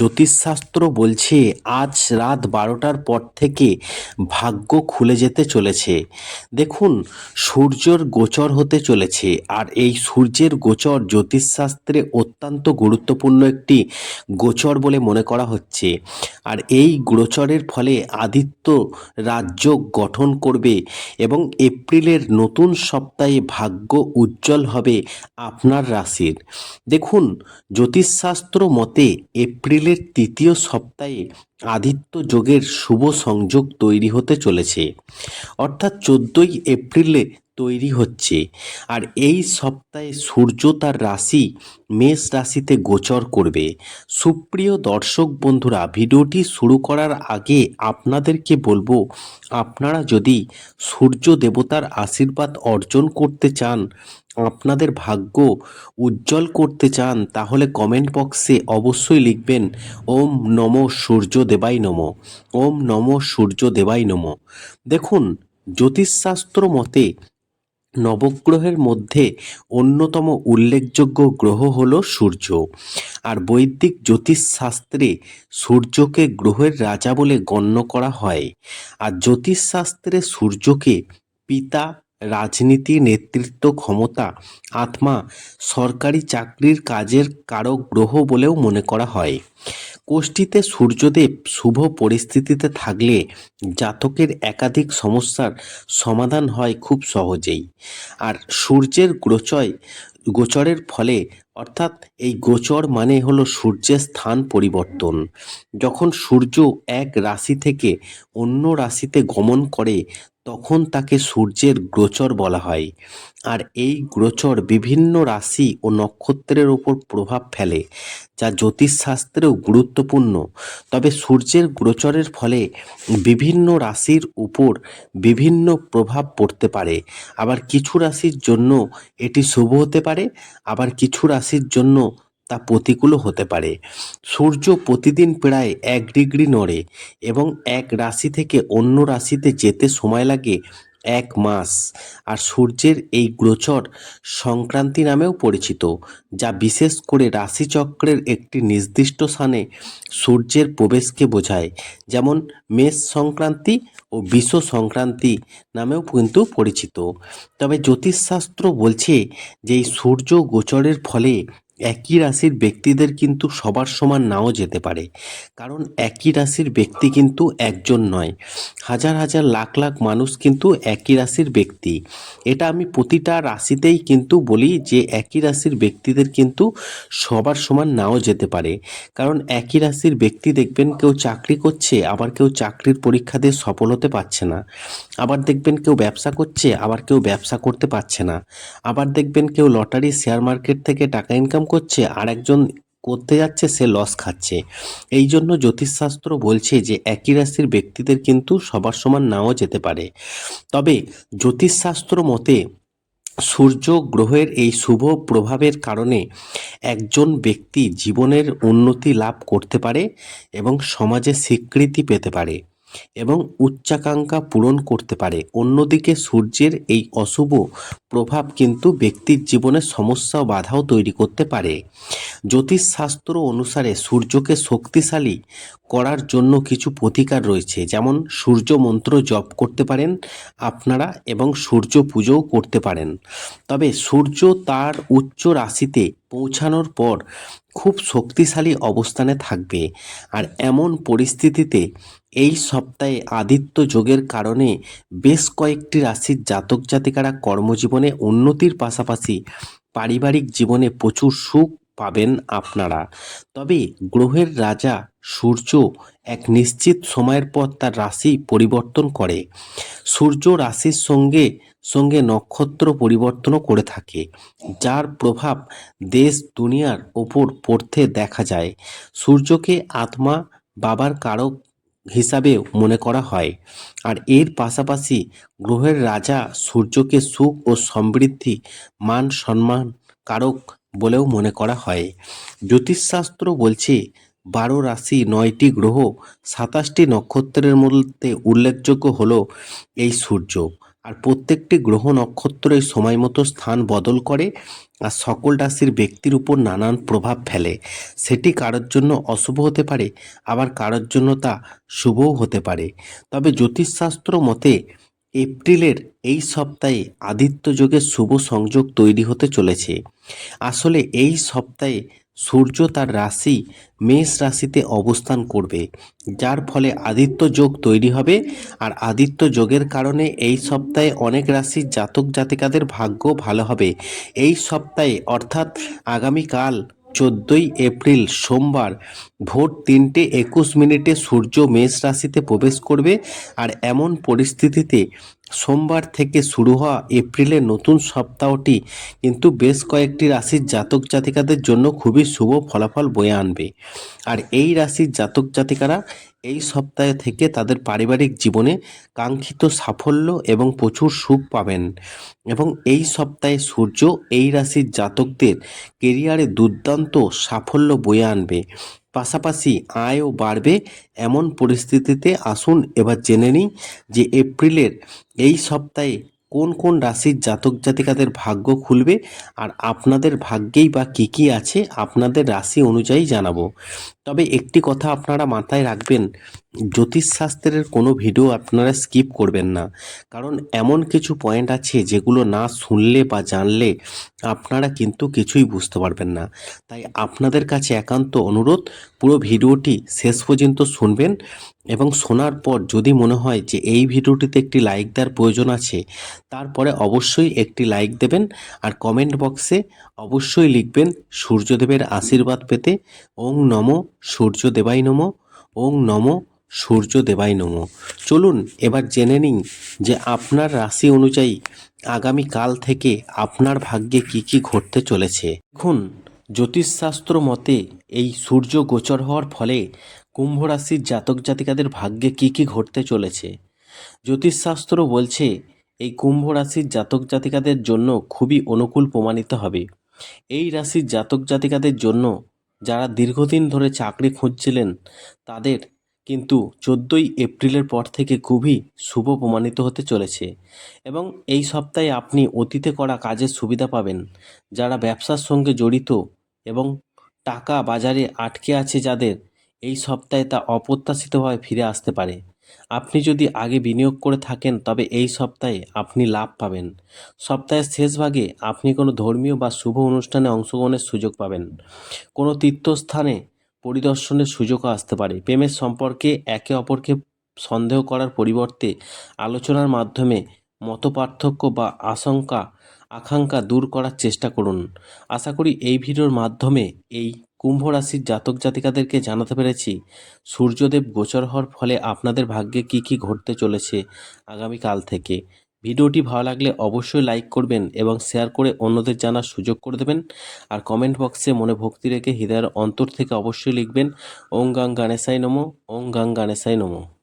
জ্যোতিষশাস্ত্র বলছে, আজ রাত বারোটার পর থেকে ভাগ্য খুলে যেতে চলেছে। দেখুন, সূর্যর গোচর হতে চলেছে, আর এই সূর্যের গোচর জ্যোতিষশাস্ত্রে অত্যন্ত গুরুত্বপূর্ণ একটি গোচর বলে মনে করা হচ্ছে। আর এই গোচরের ফলে আদিত্য রাজ্য গঠন করবে এবং এপ্রিলের নতুন সপ্তাহে ভাগ্য উজ্জ্বল হবে আপনার রাশির। দেখুন, জ্যোতিষশাস্ত্র মতে এপ্রিলের তৃতীয় সপ্তাহে আদিত্য যোগের শুভ সংযোগ তৈরি হতে চলেছে। অর্থাৎ চোদ্দোই এপ্রিলে তৈরি হচ্ছে। আর এই সপ্তাহে সূর্য তার রাশি, মেষ রাশিতে গোচর করবে। সুপ্রিয় দর্শক বন্ধুরা, ভিডিওটি শুরু করার আগে আপনাদেরকে বলব, আপনারা যদি সূর্য দেবতার আশীর্বাদ অর্জন করতে চান আপনাদের ভাগ্য উজ্জ্বল করতে চান, তাহলে কমেন্ট বক্সে অবশ্যই লিখবেন, ওম নম সূর্য দেবাই নম, ওম নম সূর্য দেবাই নম। দেখুন, জ্যোতিষশাস্ত্র মতে নবগ্রহের মধ্যে অন্যতম উল্লেখযোগ্য গ্রহ হল সূর্য। আর বৈদিক জ্যোতিষশাস্ত্রে সূর্যকে গ্রহের রাজা বলে গণ্য করা হয়। আর জ্যোতিষশাস্ত্রে সূর্যকে পিতা রাজনীতি, নেতৃত্ব, ক্ষমতা, আত্মা সরকারি চাকরির কাজের কারক গ্রহ বলেও মনে করা হয়। কোষ্ঠীতে সূর্যদেব শুভ পরিস্থিতিতে থাকলে জাতকের একাধিক সমস্যার সমাধান হয় খুব সহজেই। আর সূর্যের গ্রচয় গোচরের ফলে অর্থাৎ এই গোচর মানে হলো সূর্যের স্থান পরিবর্তন। যখন সূর্য এক রাশি থেকে অন্য রাশিতে গমন করে, তখন তাকে সূর্যের গোচর বলা হয়। আর এই গোচর বিভিন্ন রাশি ও নক্ষত্রের ওপর প্রভাব ফেলে, যা জ্যোতিষশাস্ত্রেও গুরুত্বপূর্ণ। তবে সূর্যের গোচরের ফলে বিভিন্ন রাশির উপর বিভিন্ন প্রভাব পড়তে পারে। আবার কিছু রাশির জন্য এটি শুভ হতে পারে, আবার কিছু রাশির জন্য তা প্রতিকূলও হতে পারে। সূর্য প্রতিদিন প্রায় এক ডিগ্রি নড়ে এবং এক রাশি থেকে অন্য রাশিতে যেতে সময় লাগে এক মাস। আর সূর্যের এই গোচর সংক্রান্তি নামেও পরিচিত, যা বিশেষ করে রাশিচক্রের একটি নির্দিষ্ট স্থানে সূর্যের প্রবেশকে বোঝায়, যেমন মেষ সংক্রান্তি ও বিশ্ব সংক্রান্তি নামেও কিন্তু পরিচিত। তবে জ্যোতিষশাস্ত্র বলছে যে এই সূর্য গোচরের ফলে একই রাশির ব্যক্তিদের কিন্তু সবার সমান নাও যেতে পারে। কারণ একই রাশির ব্যক্তি কিন্তু একজন নয়। হাজার হাজার লাখ লাখ মানুষ কিন্তু একই রাশির ব্যক্তি। এটা আমি প্রতিটা রাশিতেই কিন্তু বলি যে একই রাশির ব্যক্তিদের কিন্তু সবার সমান নাও যেতে পারে। কারণ একই রাশির ব্যক্তি দেখবেন কেউ চাকরি করছে, আবার কেউ চাকরির পরীক্ষা দিয়ে সফল হতে পারছে না। আবার দেখবেন কেউ ব্যবসা করছে, আবার কেউ ব্যবসা করতে পারছে না। আবার দেখবেন কেউ লটারি শেয়ার মার্কেট থেকে টাকা ইনকাম করছে আর একজন করতে যাচ্ছে, সে লস খাচ্ছে। এই জন্য জ্যোতিষশাস্ত্র বলছে যে, একই রাশির ব্যক্তিদের কিন্তু সবার সমান নাও যেতে পারে। তবে জ্যোতিষশাস্ত্র মতে, সূর্য গ্রহের এই শুভ প্রভাবের কারণে একজন ব্যক্তি জীবনের উন্নতি লাভ করতে পারে এবং সমাজে স্বীকৃতি পেতে পারে। এবং উচ্চাকাঙ্ক্ষা পূরণ করতে পারে। অন্যদিকে সূর্যের এই অশুভ প্রভাব কিন্তু ব্যক্তির জীবনে সমস্যা ও বাধাও তৈরি করতে পারে। জ্যোতিষশাস্ত্র অনুসারে সূর্যকে শক্তিশালী করার জন্য কিছু প্রতিকার রয়েছে। যেমন, সূর্য মন্ত্র জপ করতে পারেন আপনারা এবং সূর্য পুজোও করতে পারেন। তবে সূর্য তার উচ্চ রাশিতে পৌঁছানোর পর খুব শক্তিশালী অবস্থানে থাকবে। আর এমন পরিস্থিতিতে এই সপ্তাহে আদিত্য যোগের কারণে বেশ কয়েকটি রাশির জাতক জাতিকারা কর্মজীবনে উন্নতির পাশাপাশি পারিবারিক জীবনে প্রচুর সুখ পাবেন আপনারা। তবে গ্রহের রাজা সূর্য এক নিশ্চিত সময়ের পর তার রাশি পরিবর্তন করে। সূর্য রাশির সঙ্গে সঙ্গে নক্ষত্র পরিবর্তনও করে থাকে, যার প্রভাব দেশ দুনিয়ার ওপর পড়তে দেখা যায়। সূর্যকে আত্মা, বাবার কারক হিসাবে মনে করা হয়। আর এর পাশাপাশি গ্রহের রাজা সূর্যকে সুখ ও সমৃদ্ধি মান সম্মান কারক বলেও মনে করা হয়। জ্যোতিষশাস্ত্র বলছে, বারো রাশি নয়টি গ্রহ সাতাশটি নক্ষত্রের মধ্যে উল্লেখযোগ্য হলো এই সূর্য। আর প্রত্যেকটি গ্রহ নক্ষত্রই সময় মতো স্থান বদল করে আর সকল রাশির ব্যক্তির উপর নানান প্রভাব ফেলে। সেটি কারোর জন্য অশুভ হতে পারে, আবার কারোর জন্য তা শুভও হতে পারে। তবে জ্যোতিষশাস্ত্র মতে, এপ্রিলের এই সপ্তাহে আদিত্য যোগের শুভ সংযোগ তৈরি হতে চলেছে। আসলে এই সপ্তাহে সূর্য তার রাশি মেষ রাশিতে অবস্থান করবে, যার ফলে আদিত্য যোগ তৈরি হবে। আর আদিত্য যোগের কারণে এই সপ্তাহে অনেক রাশির জাতক জাতিকাদের ভাগ্য ভালো হবে। এই সপ্তাহে অর্থাৎ আগামীকাল চোদ্দোই এপ্রিল সোমবার ভোর তিনটে একুশ মিনিটে সূর্য মেষ রাশিতে প্রবেশ করবে। আর এমন পরিস্থিতিতে সোমবার থেকে শুরু হওয়া এপ্রিলের নতুন সপ্তাহটি কিন্তু বেশ কয়েকটি রাশির জাতক জাতিকাদের জন্য খুবই শুভ ফলাফল বয়ে আনবে। আর এই রাশির জাতক জাতিকারা এই সপ্তাহে থেকে তাদের পারিবারিক জীবনে কাঙ্ক্ষিত সাফল্য এবং প্রচুর সুখ পাবেন। এবং এই সপ্তাহে সূর্য এই রাশির জাতকদের কেরিয়ারে দুর্দান্ত সাফল্য বয়ে আনবে। পাশাপাশি আয়ও বাড়বে এমন পরিস্থিতিতে আসুন এবার জেনে নিই যে এপ্রিলের এই সপ্তাহে কোন কোন রাশির জাতক জাতিকাদের ভাগ্য খুলবে আর আপনাদের ভাগ্যেই বা কী কী আছে আপনাদের রাশি অনুযায়ী জানাব। তবে একটি কথা আপনারা মাথায় রাখবেন জ্যোতিষশাস্ত্রের কোনো ভিডিও আপনারা স্কিপ করবেন না। কারণ এমন কিছু পয়েন্ট আছে যেগুলো না শুনলে বা জানলে আপনারা কিন্তু কিছুই বুঝতে পারবেন না। তাই আপনাদের কাছে একান্ত অনুরোধ, পুরো ভিডিওটি শেষ পর্যন্ত শুনবেন এবং শোনার পর যদি মনে হয় যে এই ভিডিওটিতে একটি লাইক দেওয়ার প্রয়োজন আছে, তারপরে অবশ্যই একটি লাইক দেবেন আর কমেন্ট বক্সে অবশ্যই লিখবেন সূর্যদেবের আশীর্বাদ পেতে। ওং নম সূর্য দেবাই নম। ওং নম সূর্য দেবাই নম। চলুন এবার জেনে নিন যে আপনার রাশি অনুযায়ী আগামী কাল থেকে আপনার ভাগ্যে কি কি ঘটতে চলেছে। দেখুন, জ্যোতিষশাস্ত্র মতে এই সূর্য গোচর হওয়ার ফলে কুম্ভ রাশির জাতক জাতিকাদের ভাগ্যে কি কি ঘটতে চলেছে। জ্যোতিষশাস্ত্র বলছে এই কুম্ভ রাশির জাতক জাতিকাদের জন্য খুবই অনুকূল প্রমাণিত হবে। এই রাশির জাতক জাতিকাদের জন্য যারা দীর্ঘদিন ধরে চাকরি খুঁজছিলেন, তাদের কিন্তু চোদ্দোই এপ্রিলের পর থেকে খুবই শুভ প্রমাণিত হতে চলেছে এবং এই সপ্তাহে আপনি অতীতে করা কাজের সুবিধা পাবেন, যারা ব্যবসার সঙ্গে জড়িত এবং টাকা বাজারে আটকে আছে যাদের, এই সপ্তাহে তা অপ্রত্যাশিতভাবে ফিরে আসতে পারে। আপনি যদি আগে বিনিয়োগ করে থাকেন, তবে এই সপ্তাহে আপনি লাভ পাবেন। সপ্তাহের শেষ ভাগে আপনি কোনো ধর্মীয় বা শুভ অনুষ্ঠানে অংশগ্রহণের সুযোগ পাবেন। কোনো তীর্থস্থানে পরিদর্শনের সুযোগও আসতে পারে। প্রেমের সম্পর্কে একে অপরকে সন্দেহ করার পরিবর্তে আলোচনার মাধ্যমে মতপার্থক্য বা আশঙ্কা, আকাঙ্ক্ষা দূর করার চেষ্টা করুন। আশা করি এই ভিডিওর মাধ্যমে এই কুম্ভ রাশির জাতক জাতিকাদেরকে জানাতে পেরেছি। সূর্যদেব গোচর হওয়ার ফলে আপনাদের ভাগ্যে কি কি ঘটতে চলেছে আগামীকাল থেকে। ভিডিওটি ভালো লাগলে অবশ্যই লাইক করবেন এবং শেয়ার করে অন্যদের জানার সুযোগ করে দেবেন। আর কমেন্ট বক্সে মনে ভক্তি রেখে হৃদয়ের অন্তর থেকে অবশ্যই লিখবেন, ওং গাং গানেশাই নমো, ওং গাং গানেশাই নমো।